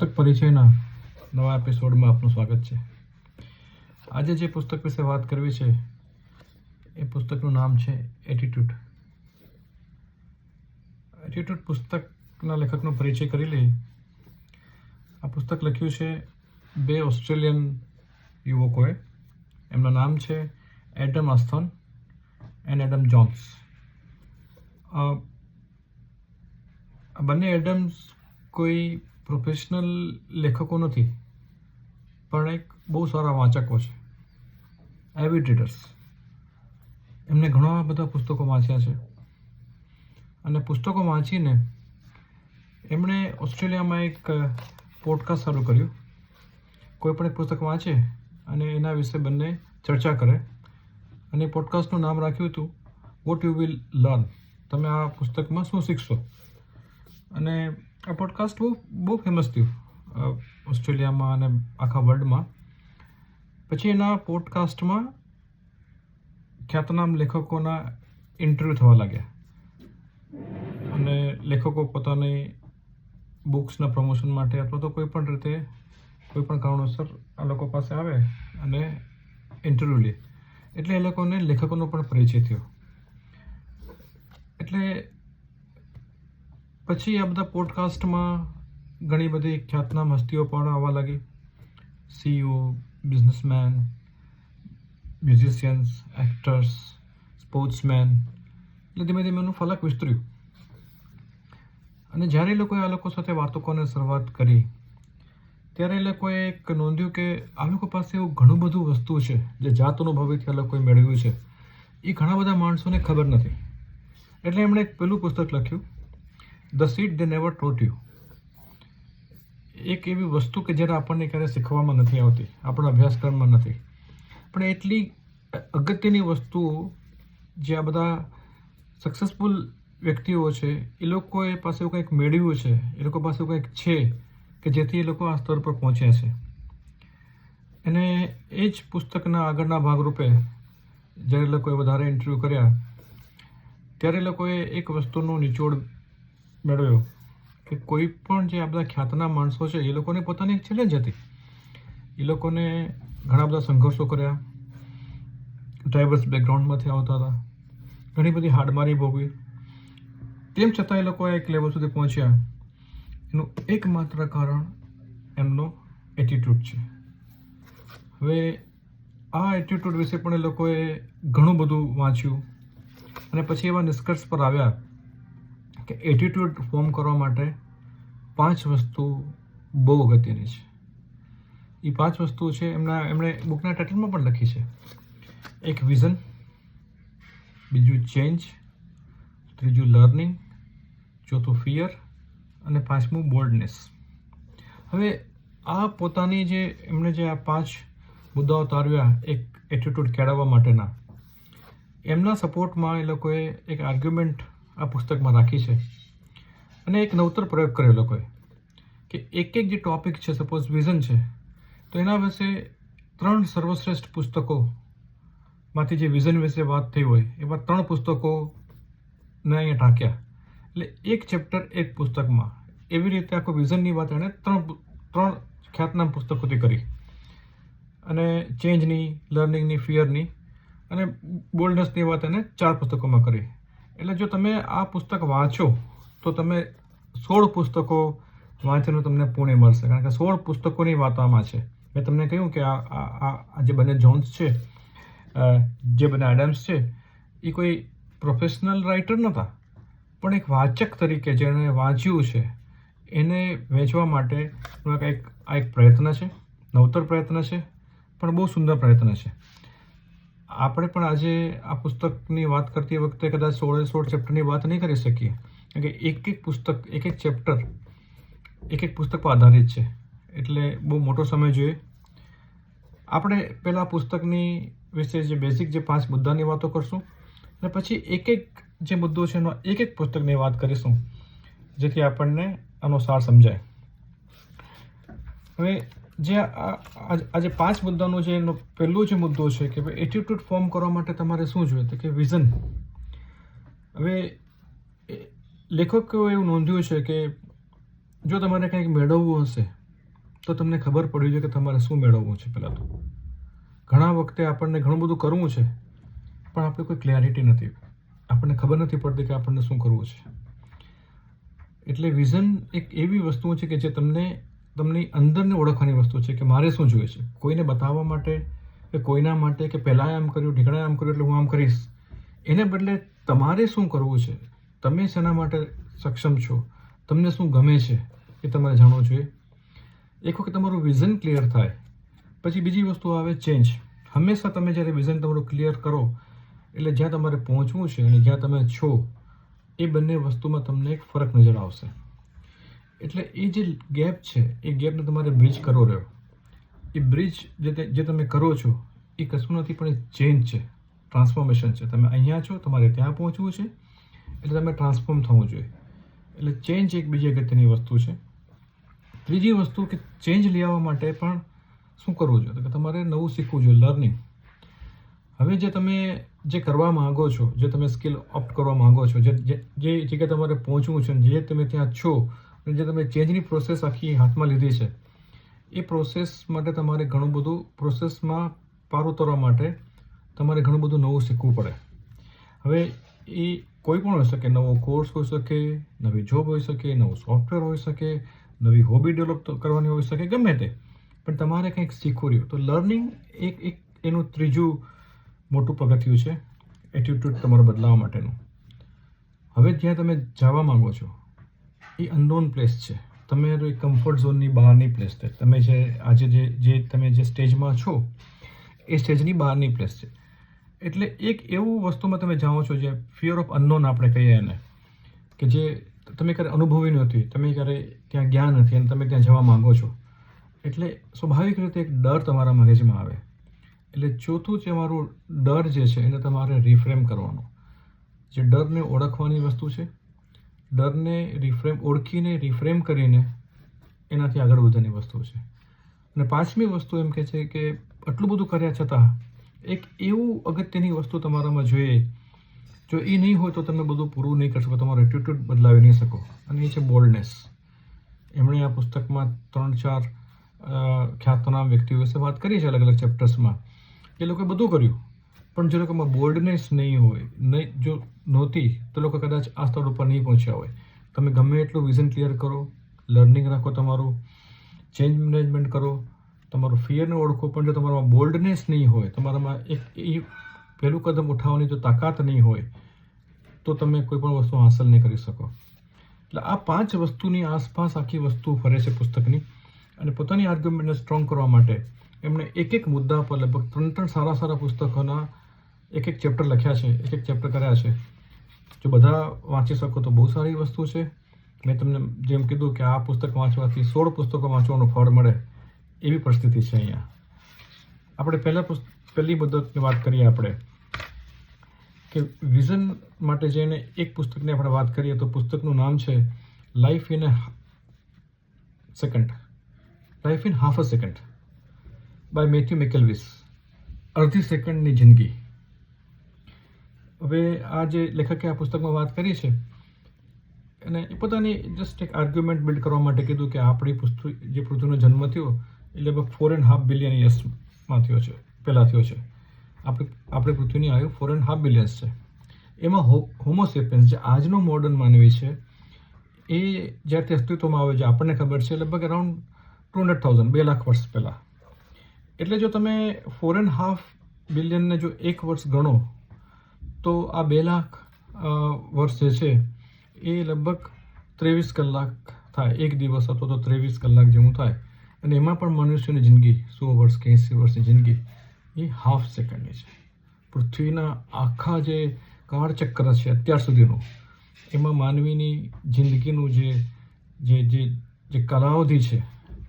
પુસ્તક પરિચયના નવા એપિસોડમાં આપનું સ્વાગત છે. આજે જે પુસ્તક વિશે વાત કરવી છે, એ પુસ્તકનું નામ છે એટીટ્યુડ એટીટ્યુડ પુસ્તકના લેખકનો પરિચય કરી લઈએ. આ પુસ્તક લખ્યું છે બે ઓસ્ટ્રેલિયન યુવકોએ. એમનું નામ છે Adam Ashton and Adam Jones. બંને એડમ્સ કોઈ પ્રોફેશનલ લેખકો નથી, પણ એક બહુ સારા વાંચકો છે એવી રીડર્સ એમને ઘણા બધા પુસ્તકો વાંચ્યા છે. અને પુસ્તકો વાંચીને એમણે ઓસ્ટ્રેલિયામાં એક પોડકાસ્ટ શરૂ કર્યું. કોઈ પણ એક પુસ્તક વાંચે અને એના વિશે બંને ચર્ચા કરે. અને પોડકાસ્ટનું નામ રાખ્યું હતું વોટ યુ વિલ લર્ન તમે આ પુસ્તકમાં શું શીખશો? અને આ પોડકાસ્ટ બહુ બહુ ફેમસ થયું ઓસ્ટ્રેલિયામાં અને આખા વર્લ્ડમાં પછી એના પોડકાસ્ટમાં ખ્યાતનામ લેખકોના ઇન્ટરવ્યૂ થવા લાગ્યા. અને લેખકો પોતાની બુક્સના પ્રમોશન માટે અથવા તો કોઈ પણ રીતે, કોઈ પણ કારણોસર આ લોકો પાસે આવે અને ઇન્ટરવ્યૂ લે. એટલે એ લોકોને લેખકોનો પણ પરિચય થયો. એટલે પછી આ બધા પોડકાસ્ટમાં ઘણી બધી ખ્યાતનામ હસ્તીઓ પણ આવવા લાગી. CEO businessman musicians actors sportsman એટલે ધીમે ધીમે એનું ફલક વિસ્તર્યું. અને જ્યારે લોકોએ આ લોકો સાથે વાતો કરવાની શરૂઆત કરી, ત્યારે એ લોકોએ એક નોંધ્યું કે આ લોકો પાસે એવું ઘણું બધું વસ્તુ છે, જે જાત અનુભવીથી આ લોકોએ મેળવ્યું છે. એ ઘણા બધા માણસોને ખબર નથી. એટલે એમણે એક પેલું પુસ્તક લખ્યું the seat they never taught you એક એવી વસ્તુ કે જેને આપણને ક્યારેય શીખવામાં નથી આવતી, આપણા અભ્યાસક્રમમાં નથી. પણ એટલી અગત્યની વસ્તુઓ જે આ બધા સક્સેસફુલ વ્યક્તિઓ છે, એ લોકોએ પાસે એવું કંઈક મેળવ્યું છે, એ લોકો પાસે કંઈક છે કે જેથી એ લોકો આ સ્તર પર પહોંચ્યા છે. અને એ જ પુસ્તકના આગળના ભાગરૂપે જ્યારે લોકોએ વધારે ઇન્ટરવ્યૂ કર્યા, ત્યારે લોકોએ એક વસ્તુનો નિચોડ મેળવ્યો કે કોઈ પણ જે આ બધા ખ્યાતના માણસો છે, એ લોકોને પોતાની એક ચેલેન્જ હતી. એ લોકોને ઘણા બધા સંઘર્ષો કર્યા. ડ્રાઈવર્સ બેકગ્રાઉન્ડમાંથી આવતા હતા. ઘણી બધી હાડમારી ભોગવી. તેમ છતાં એ લોકો એક લેવલ સુધી પહોંચ્યા. એનું એકમાત્ર કારણ એમનો એટીટ્યૂડ છે. હવે આ એટીટ્યૂડ વિશે પણ એ લોકોએ ઘણું બધું વાંચ્યું. અને પછી એવા નિષ્કર્ષ પર આવ્યા કે એટીટ્યૂડ ફોર્મ કરવા માટે પાંચ વસ્તુ બહુ અગત્યની છે. એ પાંચ વસ્તુઓ છે, એમના, એમણે બુકના ટાઇટલમાં પણ લખી છે. એક વિઝન બીજું ચેન્જ ત્રીજું લર્નિંગ ચોથું ફિયર અને પાંચમું બોલ્ડનેસ હવે આ પોતાની જે, એમણે જે આ પાંચ મુદ્દાઓ તારવ્યા, એક એટીટ્યૂડ કેળવવા માટેના, એમના સપોર્ટમાં એ લોકોએ એક આર્ગ્યુમેન્ટ આ પુસ્તકમાં રાખી છે. અને એક નવતર પ્રયોગ કર્યો લોકોએ, કે એક એક જે ટોપિક છે સપોઝ વિઝન છે, તો એના વિશે ત્રણ સર્વશ્રેષ્ઠ પુસ્તકો માંથી જે વિઝન વિશે વાત થઈ હોય, એવા ત્રણ પુસ્તકોને અહીંયા ટાંક્યા એટલે એક ચેપ્ટર એક પુસ્તકમાં, એવી રીતે આખો વિઝનની વાત એણે ત્રણ ત્રણ ખ્યાતનામ પુસ્તકોથી કરી. અને ચેન્જની લર્નિંગની ફિયરની અને બોલ્ડનેસની વાત એને ચાર પુસ્તકોમાં કરી. એટલે જો તમે આ પુસ્તક વાંચો, તો તમે સોળ પુસ્તકો વાંચવાનું તમને પુણે મળશે. કારણ કે સોળ પુસ્તકોની વાતામાં છે. મેં તમને કહ્યું કે આ જે બંને જોન્સ છે જે બંને એડમ્સ છે, એ કોઈ પ્રોફેશનલ રાઇટર નહોતા. પણ એક વાચક તરીકે જેણે વાંચ્યું છે, એને વેચવા માટે એક- આ એક પ્રયત્ન છે. નવતર પ્રયત્ન છે, પણ બહુ સુંદર પ્રયત્ન છે. આપણે પણ આજે આ પુસ્તકની વાત કરતી વખતે કદાચ સોળે સોળ ચેપ્ટરની વાત નહીં કરી શકીએ. કારણ કે એક એક પુસ્તક, એક એક ચેપ્ટર, એક એક પુસ્તક પર આધારિત છે. એટલે બહુ મોટો સમય જોઈએ. આપણે પહેલાં પુસ્તકની વિશે જે બેઝિક જે પાંચ મુદ્દાની વાતો કરશું, અને પછી એક એક જે મુદ્દો છે એનો એક એક પુસ્તકની વાત કરીશું, જેથી આપણને આનો સાર સમજાય. હવે જે આજે પાંચ મુદ્દાનો જે એનો પહેલો જે મુદ્દો છે કે ભાઈ એટીટ્યુડ ફોર્મ કરવા માટે તમારે શું જોઈએ તો કે વિઝન હવે લેખકો એવું નોંધ્યું છે કે જો તમારે કંઈક મેળવવું હશે, તો તમને ખબર પડવી જોઈએ કે તમારે શું મેળવવું છે પહેલાં તો. ઘણા વખતે આપણને ઘણું બધું કરવું છે, પણ આપણે કોઈ ક્લેરિટી નથી. આપણને ખબર નથી પડતી કે આપણને શું કરવું છે. એટલે વિઝન એક એવી વસ્તુ છે કે જે તમને તમને અંદરને ઓળખવાની વસ્તુ છે કે મારે શું જોઈએ છે? કોઈને બતાવવા માટે કે કોઈના માટે કે પહેલાં આમ કર્યું ઢીકણા આમ કર્યું એટલે હું આમ કરીશ? એને બદલે તમારે શું કરવું છે? તમે શેના માટે સક્ષમ છો? તમને શું ગમે છે? એ તમારે જાણવું જોઈએ. એક વખત તમારું વિઝન ક્લિયર થાય. પછી બીજી વસ્તુ આવે ચેન્જ હંમેશા તમે જ્યારે વિઝન તમારું ક્લિયર કરો, એટલે જ્યાં તમારે પહોંચવું છે અને જ્યાં તમે છો, એ બંને વસ્તુમાં તમને એક ફરક નજર આવશે. એટલે એ જે ગેપ છે, એ ગેપને તમારે બ્રિજ કરવો રહ્યો. એ બ્રિજ જે જે તમે કરો છો, એ કશું નથી પણ એ ચેન્જ છે. ટ્રાન્સફોર્મેશન છે. તમે અહીંયા છો, તમારે ત્યાં પહોંચવું છે, એટલે તમે ટ્રાન્સફોર્મ થવું જોઈએ. એટલે ચેન્જ એક બીજી અગત્યની વસ્તુ છે. ત્રીજી વસ્તુ કે ચેન્જ લઈ આવવા માટે પણ શું કરવું જોઈએ? કે તમારે નવું શીખવું જોઈએ લર્નિંગ હવે જે તમે જે કરવા માંગો છો, જે તમે સ્કિલ ઓપ્ટ કરવા માંગો છો જે જે જગ્યાએ તમારે પહોંચવું છે, જે તમે ત્યાં છો જે તમે ચેન્જની પ્રોસેસ આખી હાથમાં લીધી છે, એ પ્રોસેસ માટે તમારે ઘણું બધું પ્રોસેસમાં પાર ઉતરવા માટે તમારે ઘણું બધું નવું શીખવું પડે. હવે એ કોઈ પણ હોઈ શકે, નવો કોર્સ હોઈ શકે, નવી જોબ હોઈ શકે, નવું સોફ્ટવેર હોઈ શકે, નવી હોબી ડેવલપ કરવાની હોઈ શકે, ગમે તે. પણ તમારે કંઈક શીખવું રહ્યું. તો લર્નિંગ એક એક એનું ત્રીજું મોટું પગથિયું છે એટીટ્યૂડ તમારો બદલાવવા માટેનું. હવે જ્યાં તમે જવા માગો છો એ અનનોન પ્લેસ છે. તમારી કમ્ફર્ટ ઝોનની બહારની પ્લેસ છે. તમે જે, આજે જે જે તમે જે સ્ટેજમાં છો, એ સ્ટેજની બહારની પ્લેસ છે. એટલે એક એવું વસ્તુમાં તમે જાઓ છો જે ફિયર ઓફ અનનોન આપણે કહીએ એને, કે જે તમે ક્યારે અનુભવી નથી, તમે ક્યારે ત્યાં ગયા નથી અને તમે ત્યાં જવા માંગો છો. એટલે સ્વાભાવિક રીતે એક ડર તમારા મગજમાં આવે. એટલે ચોથું જે અમારું ડર જે છે એને તમારે રિફ્રેમ કરવાનો. જે ડરને ઓળખવાની વસ્તુ છે ડરને રિફ્રેમ ઓળખીને રિફ્રેમ કરીને એનાથી આગળ વધવાની વસ્તુ છે. અને પાંચમી વસ્તુ એમ કે છે કે આટલું બધું કર્યા છતાં એક એવું અગત્યની વસ્તુ તમારામાં જોઈએ, જો એ નહીં હોય તો તમે બધું પૂરું નહીં કરી શકો, તમારો એટીટ્યૂડ બદલાવી નહીં શકો. અને એ છે બોલ્ડનેસ એમણે આ પુસ્તકમાં ત્રણ ચાર ખ્યાતનામ વ્યક્તિઓ વિશે વાત કરી છે અલગ અલગ ચેપ્ટર્સમાં એ લોકોએ બધું કર્યું. પણ જે લોકોમાં બોલ્ડનેસ નહીં હોય, નહીં, જો નહોતી, તો લોકો કદાચ આ સ્થળ ઉપર નહીં પહોંચ્યા હોય. તમે ગમે એટલું વિઝન ક્લિયર કરો લર્નિંગ રાખો તમારું ચેન્જ મેનેજમેન્ટ કરો, તમારું ફિયરને ઓળખો, પણ જો તમારામાં બોલ્ડનેસ નહીં હોય, તમારામાં એક એ પહેલું કદમ ઉઠાવવાની જો તાકાત નહીં હોય, તો તમે કોઈ પણ વસ્તુ હાંસલ નહીં કરી શકો. એટલે આ પાંચ વસ્તુની આસપાસ આખી વસ્તુ ફરે છે પુસ્તકની. અને પોતાની આર્ગ્યુમેન્ટને સ્ટ્રોંગ કરવા માટે એમણે એક એક મુદ્દા પર લગભગ ત્રણ ત્રણ સારા સારા પુસ્તકોના એક એક ચેપ્ટર લખ્યા છે, એક એક ચેપ્ટર કર્યા છે. જો બધા વાંચી શકો તો બહુ સારી વસ્તુ છે. મેં તમને જેમ કીધું કે આ પુસ્તક વાંચવાથી સોળ પુસ્તકો વાંચવાનું ફળ મળે એવી પરિસ્થિતિ છે અહીંયા. આપણે પહેલાં પહેલી મુદ્દતની વાત કરીએ આપણે. કે વિઝન માટે જઈને એક પુસ્તકની આપણે વાત કરીએ તો પુસ્તકનું નામ છે life in a second life in half a second by Matthew મેકેલવિસ અડધી સેકન્ડની જિંદગી. હવે આ જે લેખકે આ પુસ્તકમાં વાત કરી છે, અને એ પોતાની જસ્ટ એક આર્ગ્યુમેન્ટ બિલ્ડ કરવા માટે કીધું કે આપણી પૃથ્વી જે પૃથ્વીનો જન્મ થયો, એ લગભગ ફોર એન્ડ હાફ બિલિયન યર્સમાં થયો છે, પહેલાં થયો છે. આપણે, આપણી પૃથ્વીની આયુ ફોર એન્ડ હાફ બિલિયન્સ છે. એમાં હો હોમોસેપિયન્સ જે આજનો મોડર્ન માનવી છે, એ જ્યારથી અસ્તિત્વમાં આવે છે, આપણને ખબર છે, લગભગ અરાઉન્ડ ટુ હંડ્રેડ થાઉઝન્ડ બે લાખ વર્ષ પહેલાં. એટલે જો તમે ફોર એન્ડ હાફ બિલિયનને જો એક વર્ષ ગણો તો આ બે લાખ વર્ષ જે છે, એ લગભગ ત્રેવીસ કલાક થાય. એક દિવસ અથવા તો ત્રેવીસ કલાક જેવું થાય. અને એમાં પણ મનુષ્યની જિંદગી, સો વર્ષ કે એંસી વર્ષની જિંદગી, એ હાફ સેકન્ડની છે. પૃથ્વીના આખા જે કાળચક્ર છે અત્યાર સુધીનું, એમાં માનવીની જિંદગીનું જે જે જે જે કાલાવધિ છે,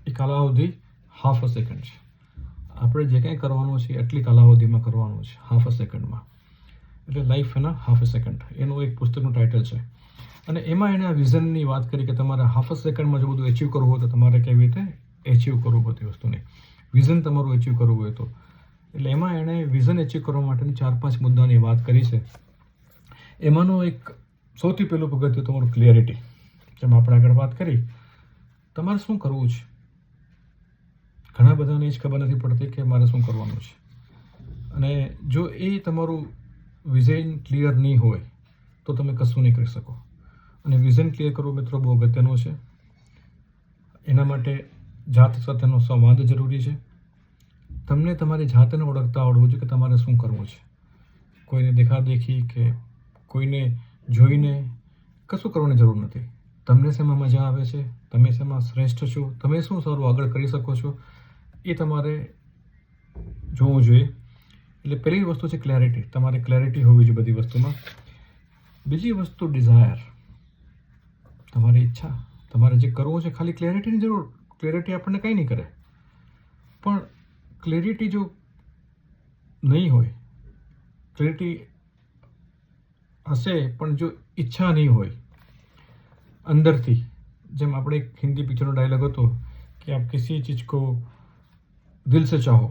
એ કાલાવધિ હાફ અ સેકન્ડ છે. આપણે જે કંઈ કરવાનું છે એટલી કાલાવધિમાં કરવાનું છે હાફ અ સેકન્ડમાં એટલે લાઈફ એના હાફ અ સેકન્ડ એનું એક પુસ્તકનું ટાઇટલ છે. અને એમાં એણે આ વિઝનની વાત કરી કે તમારે હાફ અ સેકન્ડમાં જો બધું એચીવ કરવું હોય તો તમારે કેવી રીતે એચીવ કરવું બધી વસ્તુને. વિઝન તમારું એચીવ કરવું હોય તો. એટલે એમાં એણે વિઝન એચીવ કરવા માટેની ચાર પાંચ મુદ્દાની વાત કરી છે. એમાંનું એક સૌથી પહેલું પગથિયું તમારું ક્લિયરિટી જેમ આપણે આગળ વાત કરી, તમારે શું કરવું છે? ઘણા બધાને એ જ ખબર નથી પડતી કે મારે શું કરવાનું છે. અને જો એ તમારું વિઝન ક્લિયર નહીં હોય, તો તમે કશું નહીં કરી શકો. અને વિઝન ક્લિયર કરવું મિત્રો બહુ અગત્યનું છે. એના માટે જાત સાથેનો સંવાદ જરૂરી છે. તમને તમારી જાતને ઓળખતા આવડવું જોઈએ કે તમારે શું કરવું છે. કોઈને દેખાદેખી કે કોઈને જોઈને કશું કરવાની જરૂર નથી. તમને શેમાં મજા આવે છે? તમે શેમાં શ્રેષ્ઠ છો? તમે શું સારું આગળ કરી શકો છો? એ તમારે જોવું જોઈએ. એટલે પહેલી વસ્તુ છે ક્લેરિટી તમારે ક્લેરિટી હોવી જોઈએ બધી વસ્તુમાં. બીજી વસ્તુ ડિઝાયર તમારી ઈચ્છા. તમારે જે કરવું છે ખાલી ક્લેરિટીની જરૂર. ક્લેરિટી આપણને કંઈ નહીં કરે. પણ ક્લેરિટી જો નહીં હોય ક્લેરિટી હશે પણ જો ઈચ્છા નહીં હોય, અંદરથી, જેમ આપણે એક હિન્દી પિક્ચરનો ડાયલોગ હતો કે આપ કિસી ચીજ કો દિલ સે ચાહો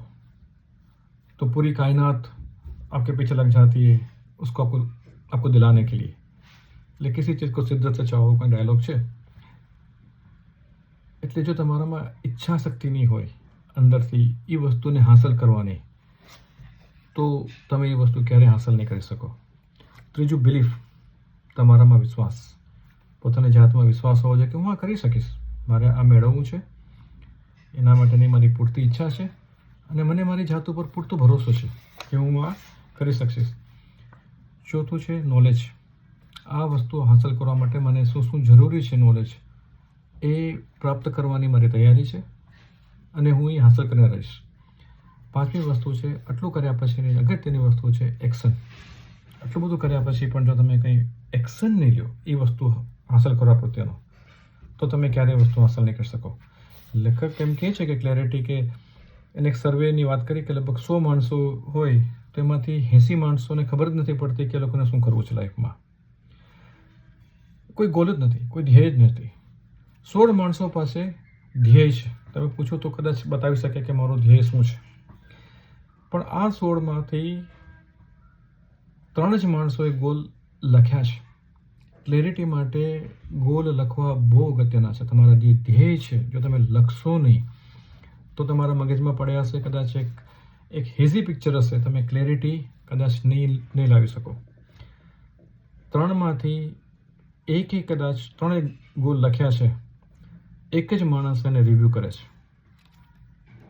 तो पूरी कायनात आपके पीछे लग जाती है उसको आपको आपको दिलाने के लिए એટલે કિસી ચીજ કો સિદ્ધત से ચાહો કોઈ ડાયલોગ છે એટલે જો તમારામાં ઈચ્છા શક્તિ નહીં હોય અંદરથી એ વસ્તુને હાંસલ કરવાની તો તમે એ વસ્તુ ક્યારેય હાંસલ નહીં કરી શકો ત્રીજું બિલીફ તમારામાં વિશ્વાસ પોતાની જાતમાં વિશ્વાસ હોવો જોઈએ કે હું આ કરી શકીશ મારે આ મેળવવું છે એના માટેની મારી પૂરતી ઈચ્છા છે અને મને મારી જાત ઉપર પૂરતો ભરોસો છે કે હું આ કરી શકીશ ચોથું છે નોલેજ આ વસ્તુ હાંસલ કરવા માટે મને શું શું જરૂરી છે નોલેજ એ પ્રાપ્ત કરવાની મારી તૈયારી છે અને હું એ હાંસલ કરીને રહીશ. પાંચમી વસ્તુ છે, આટલું કર્યા પછીની અગત્યની વસ્તુ છે એક્શન આટલું બધું કર્યા પછી પણ જો તમે કંઈ એક્શન નહીં લો, એ વસ્તુ હાંસલ કરવા પ્રત્યેનો, તો તમે ક્યારેય વસ્તુ હાંસલ નહીં કરી શકો. લેખક એમ કહે છે કે ક્લેરિટી કે એને સર્વેની વાત કરી કે લગભગ સો માણસો હોય તો એમાંથી એંસી માણસોને ખબર જ નથી પડતી કે લોકોને શું કરવું છે લાઈફમાં કોઈ ગોલ જ નથી, કોઈ ધ્યેય જ નથી. સોળ માણસો પાસે ધ્યેય છે. તમે પૂછો તો કદાચ બતાવી શકે કે મારો ધ્યેય શું છે. પણ આ સોળમાંથી ત્રણ જ માણસોએ ગોલ લખ્યા છે. ક્લેરિટી માટે ગોલ લખવા બહુ અગત્યના છે. તમારા જે ધ્યેય છે, જો તમે લખશો નહીં તો તમારા મગજમાં પડ્યા હશે, કદાચ એક એક હેઝી પિક્ચર હશે. તમે ક્લેરિટી કદાચ નહીં નહીં લાવી શકો. ત્રણમાંથી એક કદાચ ત્રણેય ગોલ લખ્યા છે. એક જ માણસ એને રિવ્યૂ કરે છે.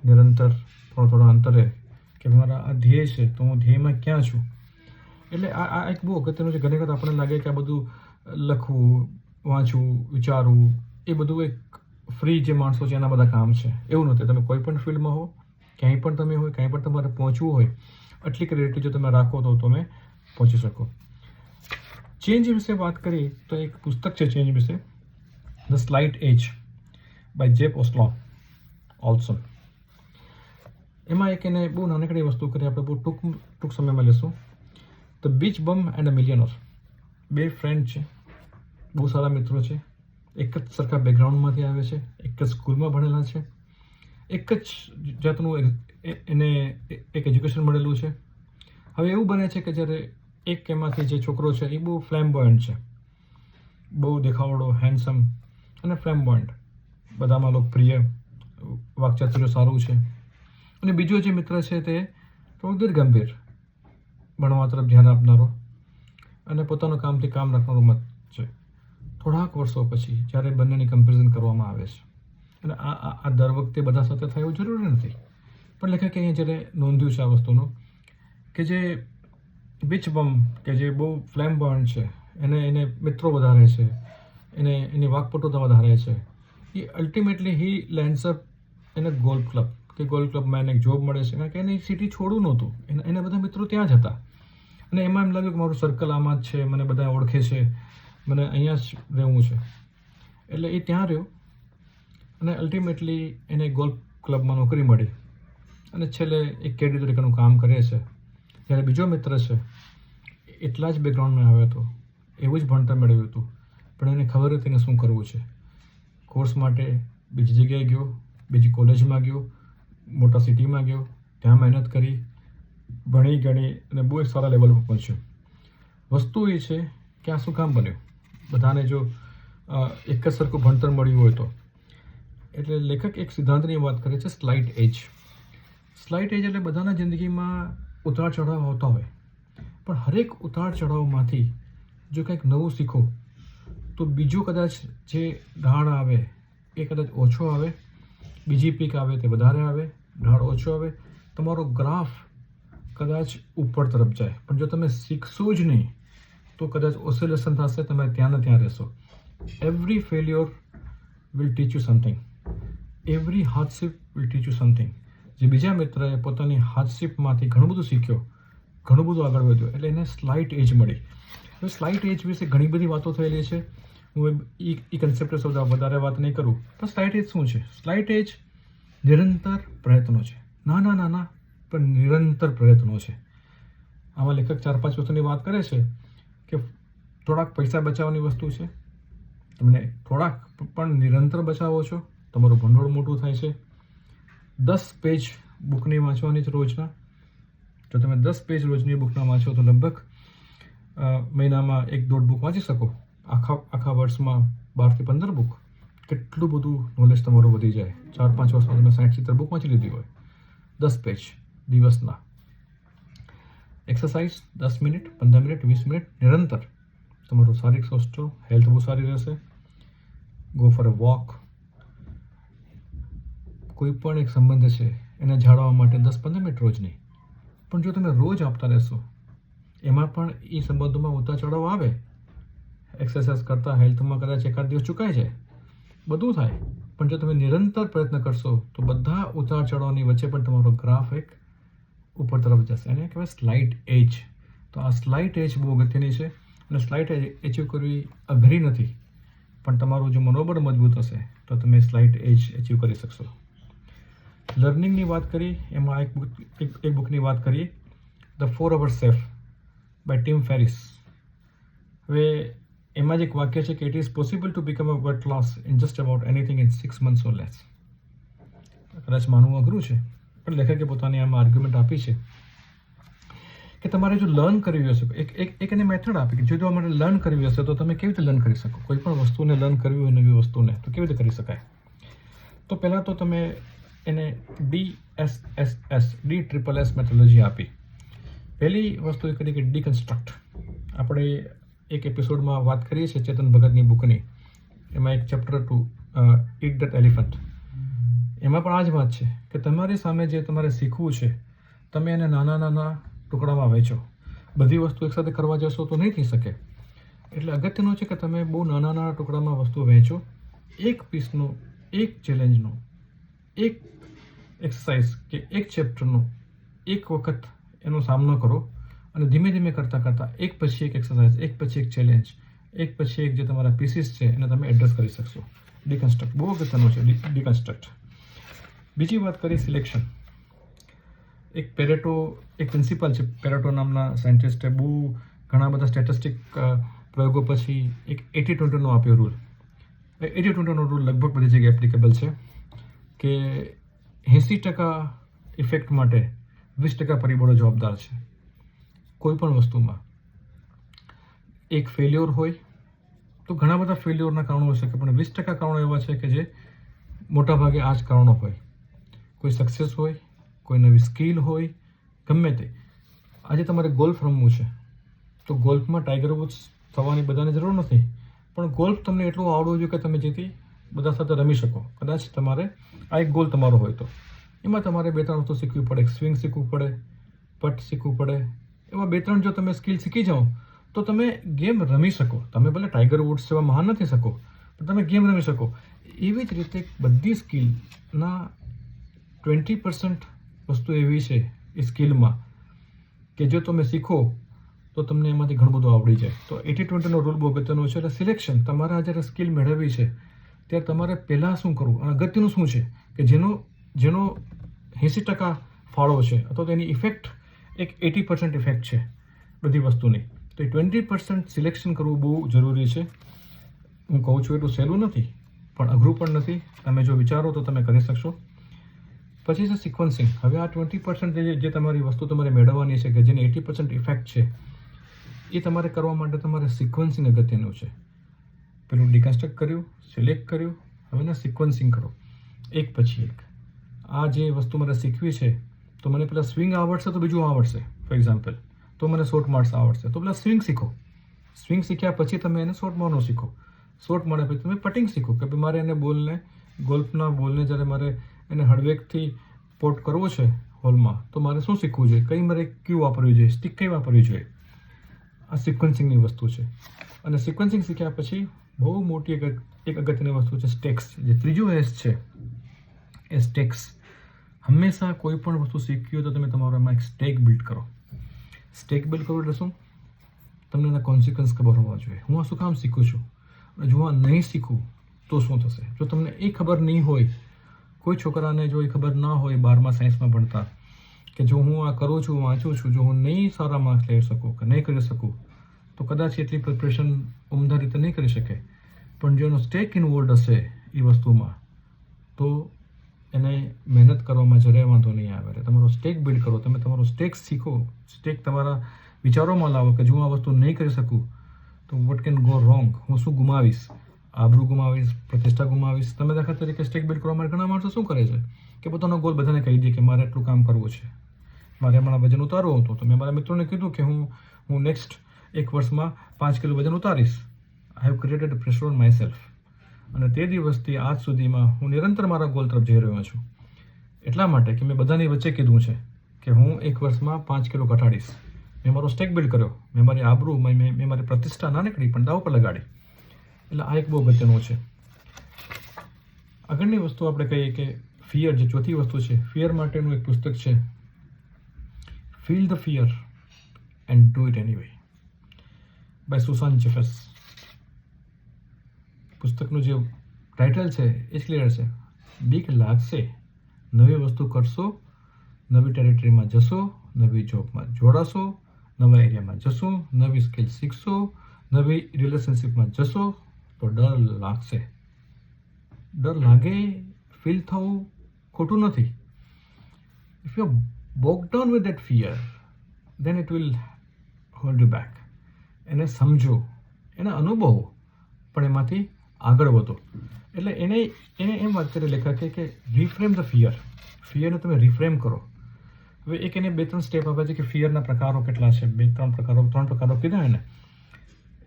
નિરંતર, થોડા થોડા અંતરે કે મારા આ ધ્યેય છે, તો હું ધ્યેયમાં ક્યાં છું? એટલે આ આ એક બહુ અગત્યનું છે. ઘણી વખત આપણને લાગે કે આ બધું લખવું, વાંચવું, વિચારવું, એ બધું એક ફ્રી જે માણસો છે, એના બધા કામ છે. એવું નથી, તમે કોઈ પણ ફિલ્ડમાં હો, ક્યાંય પણ તમે હોય, ક્યાંય પણ તમારે પહોંચવું હોય, આટલી ક્રેડિટી જો તમે રાખો તો તમે પહોંચી શકો. ચેન્જ વિશે વાત કરીએ તો એક પુસ્તક છે ચેન્જ વિશે. The slight edge by Jeff ઓસ્લોન Olson એમાં એક એને બહુ નાનકડી વસ્તુ કરી, આપણે બહુ ટૂંક ટૂંક સમયમાં લેશું the beach bum and a millionaire બે ફ્રેન્ડ છે, બહુ સારા મિત્રો છે. એક જ સરખા બેકગ્રાઉન્ડમાંથી આવે છે, એક જ સ્કૂલમાં ભણેલા છે, એક જ જાતનું એને એક એજ્યુકેશન મળેલું છે. હવે એવું બને છે કે જ્યારે એક એમાંથી જે છોકરો છે, એ બહુ ફ્લેમ્બોયન્ટ છે. બહુ દેખાવડો હેન્ડસમ અને ફ્લેમ્બોયન્ટ બધામાં લોકપ્રિય વાકચાતુર્ય સારું છે. અને બીજો જે મિત્ર છે તે થોડું ગંભીર, ભણવા તરફ ધ્યાન આપનારો અને પોતાનું કામથી કામ રાખનારો મત છે. થોડાક વર્ષો પછી જ્યારે બંનેની કમ્પેરિઝન કરવામાં આવે છે. અને આ આ દર વખતે બધા સાથે થાય જરૂરી નથી. પણ લેખકે અહીંયા જ્યારે નોંધ્યું છે આ વસ્તુનું કે જે બીચ બમ્પ કે જે બહુ ફ્લેમ બર્ન છે, એને એને મિત્રો વધારે છે, એને, એની વાકપટુતા વધારે છે, એ ultimately he lands in golf club કે ગોલ્ફ ક્લબમાં એને જોબ મળે છે. કારણ કે એને સિટી છોડવું નહોતું. એના એના બધા મિત્રો ત્યાં જ હતા. અને એમાં એમ લાગ્યું કે મારું સર્કલ આમાં જ છે, મને બધા ઓળખે છે. મને અહીંયા જ રહેવું છે. એટલે એ ત્યાં રહ્યો અને અલ્ટિમેટલી એને ગોલ્ફ ક્લબમાં નોકરી મળી. અને છેલ્લે એક કેડી તરીકેનું કામ કરે છે. જ્યારે બીજો મિત્ર છે, એટલા જ બેકગ્રાઉન્ડમાં આવ્યો હતો. એવું જ ભણતર મેળવ્યું હતું. પણ એને ખબર હતી કે શું કરવું છે. કોર્સ માટે બીજી જગ્યાએ ગયો, બીજી કોલેજમાં ગયો, મોટા સિટીમાં ગયો. ત્યાં મહેનત કરી, ભણી ગણી અને બહુ સારા લેવલ પર પહોંચ્યો. વસ્તુ એ છે કે આ શું કામ બન્યું? બધાને જો એક જ સરખું ભણતર મળ્યું હોય તો. એટલે લેખક એક સિદ્ધાંતની વાત કરે છે સ્લાઇટ એજ સ્લાઇટ એજ એટલે બધાના જિંદગીમાં ઉતાર ચઢાવ આવતા હોય. પણ હરેક ઉતાર ચઢાવમાંથી જો કંઈક નવું શીખો, તો બીજું કદાચ જે ઢાળ આવે, એ કદાચ ઓછો આવે, બીજી પીક આવે તે વધારે આવે ઢાળ ઓછો આવે, તમારો ગ્રાફ કદાચ ઉપર તરફ જાય. પણ જો તમે શીખશો જ નહીં તો કદાચ ઓસિલેશન થશે, તમે ત્યાં ને ત્યાં રહેશો. Every failure will teach you something every hardship will teach you something જે બીજા મિત્રએ પોતાની હાર્ડશીપમાંથી ઘણું બધું શીખ્યો, ઘણું બધું આગળ વધ્યું, એટલે એને સ્લાઇટ એજ મળી. હવે સ્લાઇટ એજ વિશે ઘણી બધી વાતો થયેલી છે. હું એ કન્સેપ્ટ સૌથી વધારે વાત નહીં કરું. પણ સ્લાઇટ એજ શું છે? સ્લાઇટ એજ નિરંતર પ્રયત્નો છે. નાના નાના પણ નિરંતર પ્રયત્નો છે. આમાં લેખક ચાર પાંચ વસ્તુની વાત કરે છે. કે થોડાક પૈસા બચાવવાની વસ્તુ છે? તમને થોડાક પણ નિરંતર બચાવો છો? તમારું ભંડોળ મોટું થાય છે. દસ પેજ બુકની વાંચવાની છે રોજના જો તમે દસ પેજ રોજની બુકના વાંચો તો લગભગ મહિનામાં એક દોઢ બુક વાંચી શકો. આખા આખા વર્ષમાં બારથી પંદર બુક. કેટલું બધું નોલેજ તમારું વધી જાય. ચાર પાંચ વર્ષમાં તમે સાઠ સિત્તેર બુક વાંચી લીધી હોય. દસ પેજ દિવસના. એક્સરસાઇઝ દસ મિનિટ, પંદર મિનિટ, વીસ મિનિટ, નિરંતર. તમારું શારીરિક સ્વસ્થ હેલ્થ બહુ સારી રહેશે. ગો ફોર અ વોક કોઈ પણ એક સંબંધ છે, એને જાળવવા માટે દસ પંદર મિનિટ રોજ નહીં. પણ જો તમે રોજ આપતા રહેશો, એમાં પણ એ સંબંધોમાં ઉતાર ચઢાવ આવે. એક્સરસાઇઝ કરતાં હેલ્થમાં કદાચ એકાદ દિવસ ચૂકાય જાય. બધું થાય. પણ જો તમે નિરંતર પ્રયત્ન કરશો, તો બધા ઉતાર ચઢાવની વચ્ચે પણ તમારો ગ્રાફ એક ઉપર તરફ જશે. એને કહેવાય સ્લાઇટ એજ તો આ સ્લાઇટ એજ બહુ અગત્યની છે. અને સ્લાઇટ એજ એચીવ કરવી અઘરી નથી. પણ તમારું જો મનોબળ મજબૂત હશે, તો તમે સ્લાઇટ એજ એચીવ કરી શકશો. લર્નિંગની વાત કરી, એમાં એક બુક એક બુકની વાત કરીએ. The four hour chef by Tim Ferriss હવે એમાં જ એક વાક્ય છે કે it is possible to become a world class in just about anything in six months or less કદાચ માનવું અઘરું છે. પણ લેખકે પોતાની આમાં આર્ગ્યુમેન્ટ આપી છે કે તમારે જો લર્ન કરવી હશે, એક એક એક એને મેથડ આપી કે જો તમારે લર્ન કરવી હશે, તો તમે કેવી રીતે લર્ન કરી શકો? કોઈ પણ વસ્તુને લર્ન કરવી હોય, નવી વસ્તુને, તો કેવી રીતે કરી શકાય? તો પહેલાં તો તમે એને D S S S, D triple S methodology આપી. પહેલી વસ્તુ એ કરી કે ડીકન્સ્ટ્રક્ટ આપણે એક એપિસોડમાં વાત કરીએ છીએ ચેતન ભગતની બુકની એમાં એક chapter two eat the elephant એમાં પણ આ જ વાત છે કે તમારી સામે જે તમારે શીખવું છે, તમે એને નાના નાના ટુકડામાં વહેંચો. બધી વસ્તુ એકસાથે કરવા જશો તો નહીં થઈ શકે. એટલે અગત્યનું છે કે તમે બહુ નાના નાના ટુકડામાં વસ્તુ વહેંચો. એક પીસનો, એક ચેલેન્જનો, એક એક્સરસાઇઝ કે એક ચેપ્ટરનો એક વખત એનો સામનો કરો અને ધીમે ધીમે કરતાં કરતાં એક પછી એક એક્સરસાઇઝ, એક પછી એક ચેલેન્જ, એક પછી એક જે તમારા પીસીસ છે એને તમે એડ્રેસ કરી શકશો. ડિકન્સ્ટ્રક્ટ બહુ અગત્યનું છે. ડિકન્સ્ટ્રક્ટ બીજી વાત કરીએ સિલેક્શન એક પેરેટો એક પ્રિન્સિપલ છે પેરેટો નામના સાયન્ટિસ્ટે બહુ ઘણા બધા સ્ટેટિસ્ટિક પ્રયોગો પછી એક એટી ટ્વેન્ટીનો આપ્યો રૂલ એટી ટ્વેન્ટીનો રૂલ લગભગ બધી જગ્યાએ એપ્લિકેબલ છે કે એંસી ટકા ઇફેક્ટ માટે વીસ ટકા પરિબળો જવાબદાર છે કોઈ પણ વસ્તુમાં. એક ફેલ્યોર હોય તો ઘણા બધા ફેલ્યોરના કારણો હોઈ શકે પણ વીસ ટકા કારણો એવા છે કે જે મોટાભાગે આ જ કારણો હોય. કોઈ સક્સેસ હોય કોઈ નવી સ્કિલ હોય, ગમે તે. આજે તમારે ગોલ્ફ રમવું છે. તો ગોલ્ફમાં ટાઈગર વુડ્સ થવાની બધાને જરૂર નથી. પણ ગોલ્ફ તમને એટલું આવડવું જોઈએ કે તમે જેથી બધા સાથે રમી શકો. કદાચ તમારે આ એક ગોલ તમારો હોય તો. એમાં તમારે બે ત્રણ વસ્તુ શીખવી પડે. સ્વિંગ શીખવું પડે પટ શીખવું પડે. એમાં બે ત્રણ જો તમે સ્કિલ શીખી જાઓ, તો તમે ગેમ રમી શકો. તમે ભલે ટાઈગર વુડ્સ જેવા મહાન નથી શકો, પણ તમે ગેમ રમી શકો. એવી જ રીતે બધી સ્કિલના ટ્વેન્ટી પર્સન્ટ વસ્તુ એવી છે એ સ્કિલમાં કે જો તમે શીખો, તો તમને એમાંથી ઘણું બધું આવડી જાય. તો એટી ટ્વેન્ટીનો રૂલ બહુ અગત્યનો છે એટલે સિલેક્શન તમારે જ્યારે સ્કિલ મેળવવી છે, ત્યારે તમારે પહેલાં શું કરવું અને અગત્યનું શું છે? કે જેનો જેનો એંસી ટકા ફાળો છે, અથવા તો એની ઇફેક્ટ એક એટી પર્સન્ટ ઇફેક્ટ છે બધી વસ્તુની. તો એ ટ્વેન્ટી પર્સન્ટ સિલેક્શન કરવું બહુ જરૂરી છે. હું કહું છું એટલું સહેલું નથી, પણ અઘરું પણ નથી. તમે જો વિચારો તો તમે કરી શકશો. પછી છે સિક્વન્સિંગ હવે આ ટ્વેન્ટી પર્સન્ટ જે તમારી વસ્તુ તમારે મેળવવાની છે કે જેની એટી પર્સન્ટ ઇફેક્ટ છે, એ તમારે કરવા માટે તમારે સિક્વન્સિંગ અગત્યનું છે. પેલું ડિકન્સ્ટ્રક્ટ કર્યું સિલેક્ટ કર્યું, હવે એને સિક્વન્સિંગ કરો. એક પછી એક. આ જે વસ્તુ મારે શીખવી છે, તો મને પેલા સ્વિંગ આવડશે તો બીજું આવડશે ફોર એક્ઝામ્પલ તો મને શોર્ટ માર્ક્સ આવડશે. તો પેલા સ્વિંગ શીખો. સ્વિંગ શીખ્યા પછી તમે એને શોર્ટ મારવાનું શીખો. શોર્ટ મળે પછી તમે પટિંગ શીખો કે મારે એને બોલને, ગોલ્ફના બોલને જ્યારે મારે એને હળવેકથી પોટ કરવો છે હોલમાં, તો મારે શું શીખવું જોઈએ? કઈ મારે ક્યુ વાપરવી જોઈએ? સ્ટીક કઈ વાપરવી જોઈએ? આ સિક્વન્સિંગની વસ્તુ છે. અને સિક્વન્સિંગ શીખ્યા પછી બહુ મોટી એક એક અગત્યની વસ્તુ છે સ્ટેક્સ જે ત્રીજું એસ છે, એ સ્ટેક્સ હંમેશા કોઈ પણ વસ્તુ શીખવી હોય તો તમે તમારો એમાં એક સ્ટેક બિલ્ડ કરો. સ્ટેક બિલ્ડ કરો એટલે શું? તમને એના કોન્સિક્વન્સ ખબર હોવા જોઈએ. હું આ શું કામ શીખું છું? અને જો આ નહીં શીખું, તો શું થશે? જો તમને એ ખબર નહીં હોય કોઈ છોકરાને જો એ ખબર ના હોય, બારમા સાયન્સમાં ભણતા, કે જો હું આ કરું છું, વાંચું છું, જો હું નહીં સારા માર્ક્સ લઈ શકું કે નહીં કરી શકું, તો કદાચ એટલી પ્રિપરેશન ઉમદા રીતે નહીં કરી શકે. પણ જો એનો સ્ટેક ઇન્વોલ્ડ હશે એ વસ્તુમાં, તો એને મહેનત કરવામાં જરાય વાંધો નહીં આવે. એટલે તમારો સ્ટેક બિલ્ડ કરો. તમે તમારો સ્ટેક શીખો. સ્ટેક તમારા વિચારોમાં લાવો કે જો આ વસ્તુ નહીં કરી શકું, તો વોટ કેન ગો રોંગ હું શું ગુમાવીશ? આબરૂ ગુમાવીશ, પ્રતિષ્ઠા ગુમાવીશ, તમે દાખલા તરીકે સ્ટેક બિલ્ડ કરવા માટે ઘણા માણસો શું કરે છે? કે પોતાનો ગોલ બધાને કહી દે કે મારે એટલું કામ કરવું છે. મારે હમણાં વજન ઉતારવું હતું. તો મેં મારા મિત્રોને કીધું કે હું હું નેક્સ્ટ એક વર્ષમાં પાંચ કિલો વજન ઉતારીશ. I have created pressure on myself અને તે દિવસથી આજ સુધીમાં હું નિરંતર મારા ગોલ તરફ જઈ રહ્યો છું. એટલા માટે કે મેં બધાની વચ્ચે કીધું છે કે હું એક વર્ષમાં પાંચ કિલો ઘટાડીશ. મેં મારો સ્ટેક બિલ્ડ કર્યો. મેં મારી આબરૂ મેં મારી પ્રતિષ્ઠા ના નીકળી, પણ દાવ પર લગાડી. એટલે આ એક બહુ અગત્યનું છે. આગળની વસ્તુ આપણે કહીએ કે ફિયર જે ચોથી વસ્તુ છે ફિયર માટેનું એક પુસ્તક છે. Feel the fear and do it anyway by Susan Jeffers પુસ્તકનું જે ટાઇટલ છે, એ ક્લિયર છે. બીક લાગશે. નવી વસ્તુ કરશો, નવી ટેરિટરીમાં જશો, નવી જોબમાં જોડાશો, નવા એરિયામાં જશો, નવી સ્કિલ શીખશો, નવી રિલેશનશિપમાં જશો તો ડર લાગશે. ડર લાગે ફીલ થવું ખોટું નથી. If you bog down with that fear then it will hold you back એને સમજો, એને અનુભવો, પણ એમાંથી આગળ વધો. એટલે એને એને એમ વાત કરી લેખકે કે રિફ્રેમ ધ ફિયર ફિયરને તમે રિફ્રેમ કરો. હવે એક એને બે ત્રણ સ્ટેપ આપે છે કે ફિયરના પ્રકારો કેટલા છે? બે, ત્રણ પ્રકારો ત્રણ પ્રકારો કીધા એને.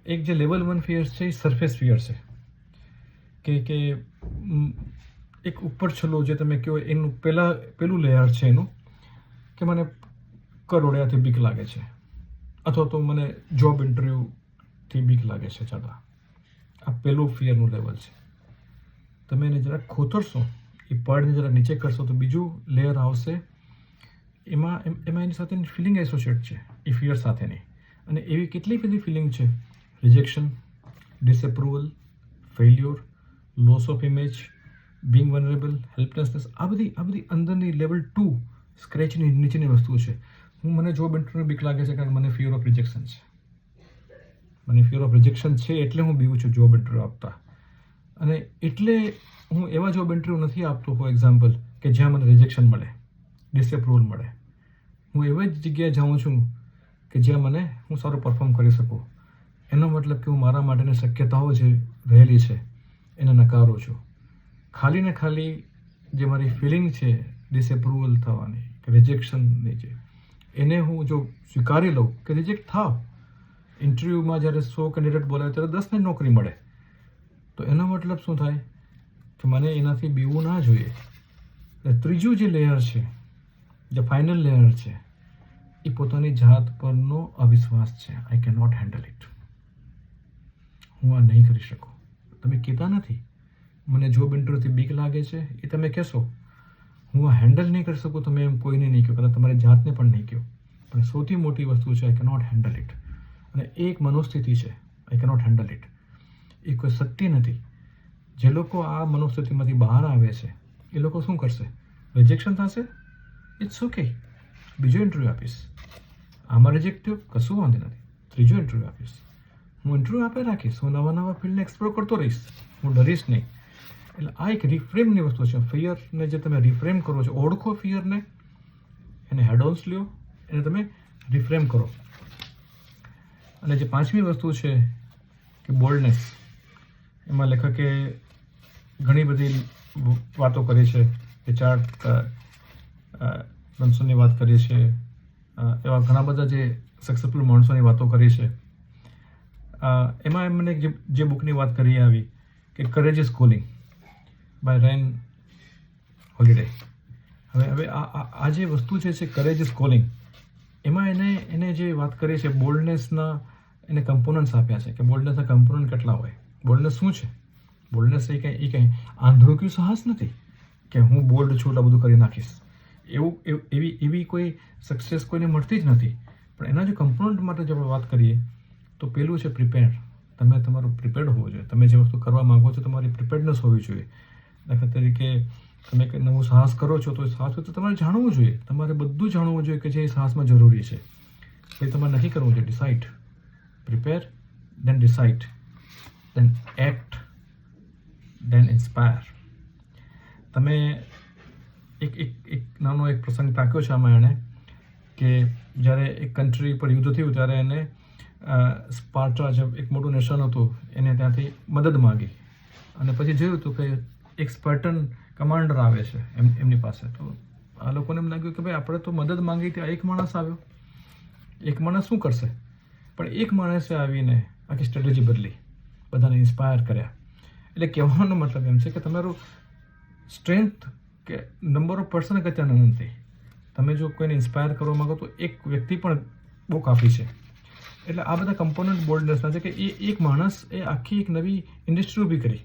એક જે લેવલ વન ફિયર છે, એ સરફેસ ફિયર છે. કે કે એક ઉપર છેલ્લો જે તમે કહો, એનું પહેલાં પેલું લેયર છે એનું, કે મને કરોડિયાથી બીક લાગે છે. અથવા તો મને જોબ ઇન્ટરવ્યૂથી બીક લાગે છે ચાલા આ પહેલું ફિયરનું લેવલ છે. તમે એને જરાક ખોતરશો, એ પડને જરા નીચે કરશો, તો બીજું લેયર આવશે. એમ- એમાં એની સાથેની ફિલિંગ એસોસિએટ છે, એ ફિયર સાથેની. અને એવી કેટલી બધી ફિલિંગ છે rejection disapproval failure loss of image being vulnerable, helplessness આ બધી આ બધી અંદરની લેવલ ટુ સ્ક્રેચની નીચેની વસ્તુ છે. હું મને જોબ ઇન્ટરવ્યુ બીક લાગે છે કારણ મને ફિયર ઓફ રિજેક્શન છે. મને ફિયર ઓફ રિજેક્શન છે એટલે હું બીવું છું જોબ ઇન્ટરવ્યૂ આપતા. અને એટલે હું એવા જોબ ઇન્ટરવ્યૂ નથી આપતો ફોર એક્ઝામ્પલ કે જ્યાં મને રિજેક્શન મળે ડિસએપ્રુવલ મળે. હું એવી જ જગ્યાએ જાઉં છું કે જ્યાં મને હું સારું પરફોર્મ કરી શકું. એનો મતલબ કે હું મારા માટેની શક્યતાઓ જે રહેલી છે, એને નકારું છું. ખાલી ને ખાલી જે મારી ફિલિંગ છે ડિસએપ્રુવલ થવાની કે રિજેક્શનની જે એને હું જો સ્વીકારી લઉં કે રિજેક્ટ થાવ ઇન્ટરવ્યૂમાં જ્યારે સો કેન્ડિડેટ બોલાવે ત્યારે દસને નોકરી મળે, તો એનો મતલબ શું થાય? કે મને એનાથી બીવું ના જોઈએ. એટલે ત્રીજું જે લેયર છે, જે ફાઇનલ લેયર છે, એ પોતાની જાત પરનો અવિશ્વાસ છે. I can not handle it હું આ નહીં કરી શકું. તમે કહેતા નથી. મને જોબ ઇન્ટરવ્યૂથી બીક લાગે છે, એ તમે કહેશો. હું આ હેન્ડલ નહીં કરી શકું તમે એમ કોઈને નહીં કહો કદાચ તમારી જાતને પણ નહીં કહો પણ સૌથી મોટી વસ્તુ છે આઈ કે નોટ હેન્ડલ ઇટ અને એ એક મનોસ્થિતિ છે આઈ કેનોટ હેન્ડલ ઇટ એ કોઈ સત્ય નથી. જે લોકો આ મનોસ્થિતિમાંથી બહાર આવે છે, એ લોકો શું કરશે? રિજેક્શન થશે? ઇટ્સ ઓકે બીજો ઇન્ટરવ્યૂ આપીશ. આમાં રિજેક્ટ થયો? કશું વાંધો નથી. ત્રીજો ઇન્ટરવ્યૂ આપીશ. હું ઇન્ટરવ્યૂ આપે રાખીશ હું નવા નવા ફિલ્ડને એક્સપ્લોર કરતો રહીશ. હું ડરીશ નહીં. એટલે આ એક રિફ્રેમની વસ્તુ છે. ફિયરને જે તમે રિફ્રેમ કરો છો, ઓળખો ફિયરને એને હેડોન્સ લ્યો, એને તમે રિફ્રેમ કરો. અને જે પાંચમી વસ્તુ છે કે બોલ્ડનેસ એમાં લેખકે ઘણી બધી વાતો કરી છે. બે ચાર માણસોની વાત કરી છે. એવા ઘણા બધા જે સક્સેસફુલ માણસોની વાતો કરી છે. એમાં એક જે જે બુકની વાત કરી આવી કે courage is calling by rain holiday હવે હવે આ, આ- જે વસ્તુ છે છે કરેજ ઇઝ કોલિંગ એમાં એને એને જે વાત કરી છે બોલ્ડનેસના એને કમ્પોનન્ટ્સ આપ્યા છે, કે બોલ્ડનેસના કમ્પોનન્ટ કેટલા હોય? બોલ્ડનેસ શું છે? બોલ્ડનેસ એ કંઈ એ કંઈ આંધળું સાહસ નથી? કે હું બોલ્ડ છું એટલે બધું કરી નાખીશ? એવ- એવી એવી કોઈ સક્સેસ કોઈને મળતી જ નથી. પણ એના જે કમ્પોનન્ટ માટે જો આપણે વાત કરીએ તો પેલું છે પ્રિપેર તમે તમારું પ્રિપેર્ડ હોવો જોઈએ. તમે જે વસ્તુ કરવા માંગો છો તમારી પ્રિપેર્ડનેસ હોવી જોઈએ. દાખલા તરીકે તમે કંઈ નવું સાહસ કરો છો તો એ સાહસ તો તમારે જાણવું જોઈએ. તમારે બધું જાણવું જોઈએ કે જે સાહસમાં જરૂરી છે. એ તમારે નથી કરવું જોઈએ. Decide prepare then decide then act then inspire તમે એક એક એક નાનો એક પ્રસંગ તાક્યો છે આમાં એણે કે જ્યારે એક કન્ટ્રી પર યુદ્ધ થયું ત્યારે એને સ્પાર્ટા જે એક મોટું નેશન હતું, એને ત્યાંથી મદદ માંગી. અને પછી જોયું હતું કે એક સ્પર્ટન કમાન્ડર આવે છે એમ, એમની પાસે. તો આ લોકોને એમ લાગ્યું કે ભાઈ, આપણે તો મદદ માંગી ત્યાં એક માણસ આવ્યો. એક માણસ શું કરશે? પણ એક માણસે આવીને આખી સ્ટ્રેટેજી બદલી. બધાને ઇન્સ્પાયર કર્યા. એટલે કહેવાનો મતલબ એમ છે કે તમારું સ્ટ્રેન્થ કે નંબર ઓફ પર્સન અગત્યનું નથી. તમે જો કોઈને ઇન્સ્પાયર કરવા માંગો તો એક વ્યક્તિ પણ બહુ કાફી છે. એટલે આ બધા કમ્પોનન્ટ બોર્ડલેસના છે કે એ એક માણસ એ આખી એક નવી ઇન્ડસ્ટ્રી ઊભી કરી.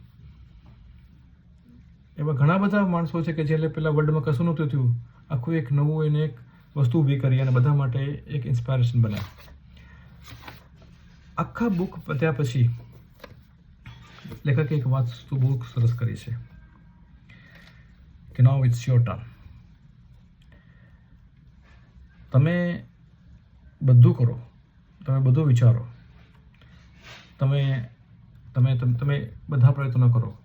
એવા ઘણા બધા માણસો છે કે જે પેલા વર્લ્ડમાં કશું નહોતું થયું. આખું એક નવું એને એક વસ્તુ ઊભી કરી અને બધા માટે એક ઇન્સ્પાયરેશન બનાવી. આખા બુક પત્યા પછી લેખકે એક વાત બહુ સરસ કરી છે કે નાવ ઇટ્સ યોર ટર્ન તમે બધું કરો. તમે બધું વિચારો. તમે તમે, તમ- બધા પ્રયત્નો કરો.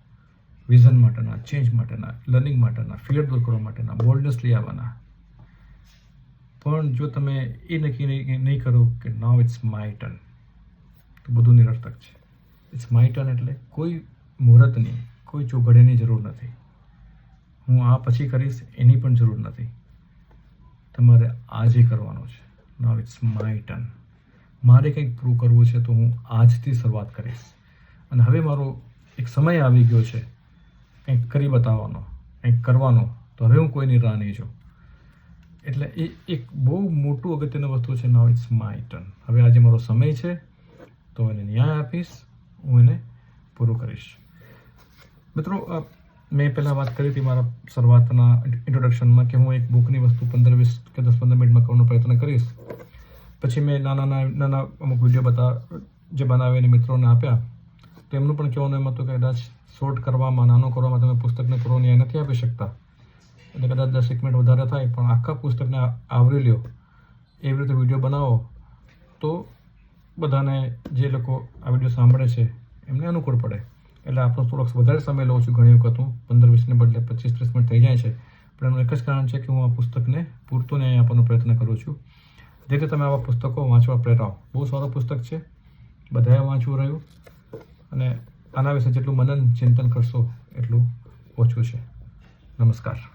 વિઝન માટેના ચેન્જ માટેના લર્નિંગ માટેના ફિયર દૂર કરવા માટેના બોલ્ડનેસ લઈ આવવાના. પણ જો તમે એ નક્કી નહીં કરો, કે નાવ ઇટ્સ માય ટર્ન તો બધું નિરર્થક છે. ઇટ્સ માય ટર્ન એટલે કોઈ મુહૂર્તની કોઈ ચોઘડિયાની જરૂર નથી. હું આ પછી કરીશ, એની પણ જરૂર નથી. તમારે આજે કરવાનું છે. નાવ ઇટ્સ માય ટર્ન મારે કંઈક પ્રૂવ કરવું છે તો હું આજથી શરૂઆત કરીશ. અને હવે મારો એક સમય આવી ગયો છે. કંઈક કરી બતાવવાનો, કંઈક કરવાનો, તો હવે હું કોઈની રાહ નહીં જોઉં. એટલે એ એક બહુ મોટું અગત્યનું વસ્તુ છે નાવ ઇટ્સ માય ટર્ન હવે આજે મારો સમય છે, તો એને ન્યાય આપીશ, હું એને પૂરું કરીશ. મિત્રો મેં પહેલાં વાત કરી હતી મારા શરૂઆતના ઇન્ટ્રોડક્શનમાં કે હું એક બુકની વસ્તુ પંદર વીસ કે દસ પંદર મિનિટમાં કરવાનો પ્રયત્ન કરીશ. પછી મેં નાના નાના અમુક વીડિયો બતા, જે બનાવીને મિત્રોને આપ્યા. તો એમનું પણ કહેવાનું એમ હતું કે કદાચ શોર્ટ કરવામાં, નાનો કરવામાં તમે પુસ્તકને પૂરો ન્યાય નથી આપી શકતા. એટલે કદાચ દસ એક મિનિટ વધારે થાય, પણ આખા પુસ્તકને આવરી લ્યો. એવી રીતે વીડિયો બનાવો. તો બધાને જે લોકો આ વીડિયો સાંભળે છે, એમને અનુકૂળ પડે. એટલે આપણો થોડોક વધારે સમય લઉં છું ઘણી વખત હું. પંદર વીસને બદલે પચીસ ત્રીસ મિનિટ થઈ જાય છે. પણ એનું એક જ કારણ છે કે હું આ પુસ્તકને પૂરતો ન્યાય આપવાનો પ્રયત્ન કરું છું. જેથી તમે આવા પુસ્તકો વાંચવા પ્રેરાઓ બહુ સારું પુસ્તક છે. બધાએ વાંચવું રહ્યું. અને આના વિશે જેટલું મનન ચિંતન કરશો એટલું ઓછું છે. નમસ્કાર.